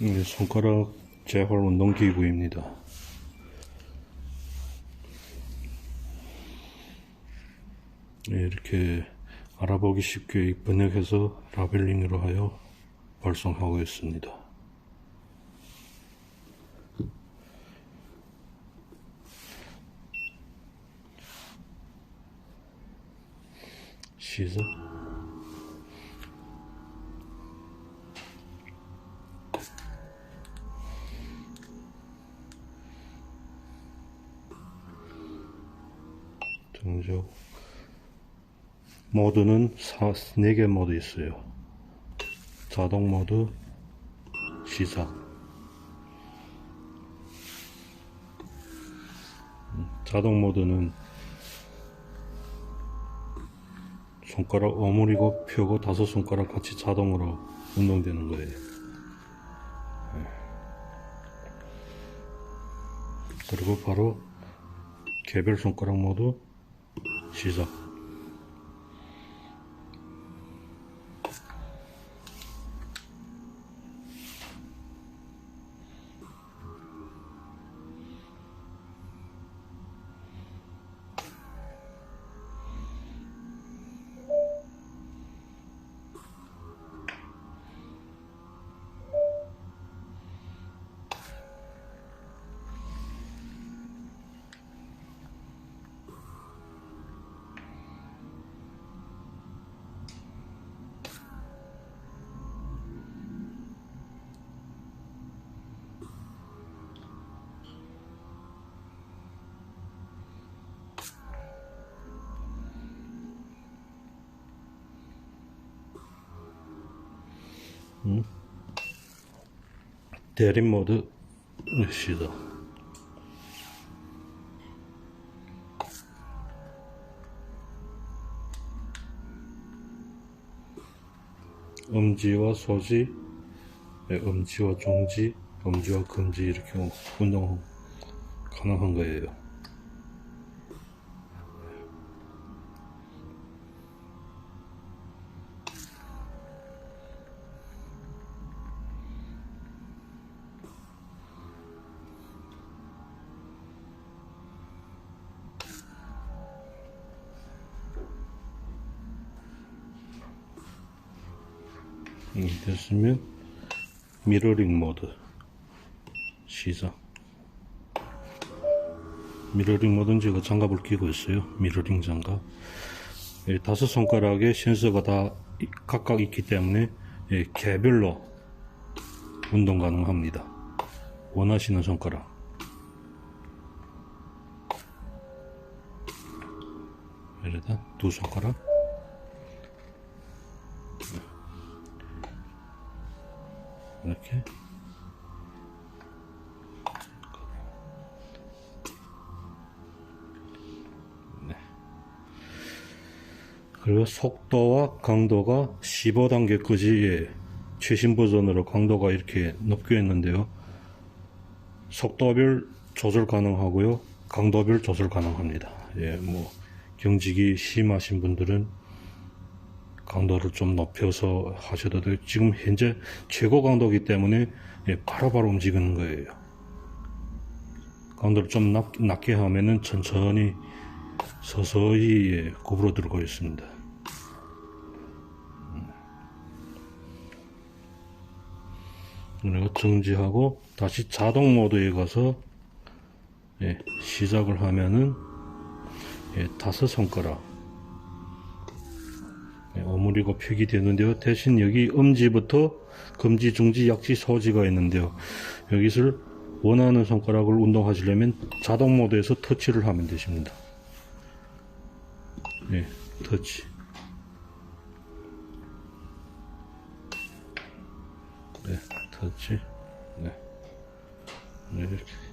이게 손가락 재활 운동 기구입니다. 네, 이렇게 알아보기 쉽게 번역해서 라벨링으로 하여 발송하고 있습니다. 시작. 등적 모드는 4개 모드 있어요. 자동 모드, 시작. 음, 자동 모드는 손가락 어무리고 펴고 다섯 손가락 같이 자동으로 운동되는 거예요. 네. 그리고 바로 개별 손가락 모드 시 작. 대림 모드 시작. 음지와 소지, 네, 음지와 중지, 음지와 금지 이렇게 운동 가능한 거예요. 됐으면 미러링 모드 시작. 미러링 모드는 제가 장갑을 끼고 있어요. 미러링 장갑. 예, 다섯 손가락에 센서가 다 이- 각각 있기 때문에 예, 개별로 운동 가능합니다. 원하시는 손가락. 이러다 두 손가락 이렇게 네. 그리고 속도와 강도가 15단계까지 예, 최신 버전으로 강도가 이렇게 높게 했는데요. 속도별 조절 가능하고요. 강도별 조절 가능합니다. 예, 뭐 경직이 심하신 분들은 강도를 좀 높여서 하셔도 돼요. 지금 현재 최고 강도이기 때문에 예, 바로바로 움직이는 거예요. 강도를 좀 낮, 낮게 하면은 천천히 서서히 예, 굽으로 들고 있습니다. 그리고 정지하고 다시 자동 모드에 가서 예, 시작을 하면은 예, 다섯 손가락 네, 어무리고 표기 되는데요. 대신 여기 음지부터 금지, 중지, 약지, 소지가 있는데요. 여기서 원하는 손가락을 운동하시려면 자동 모드에서 터치를 하면 되십니다. 네, 터치. 네, 터치. 네. 네, 이렇게.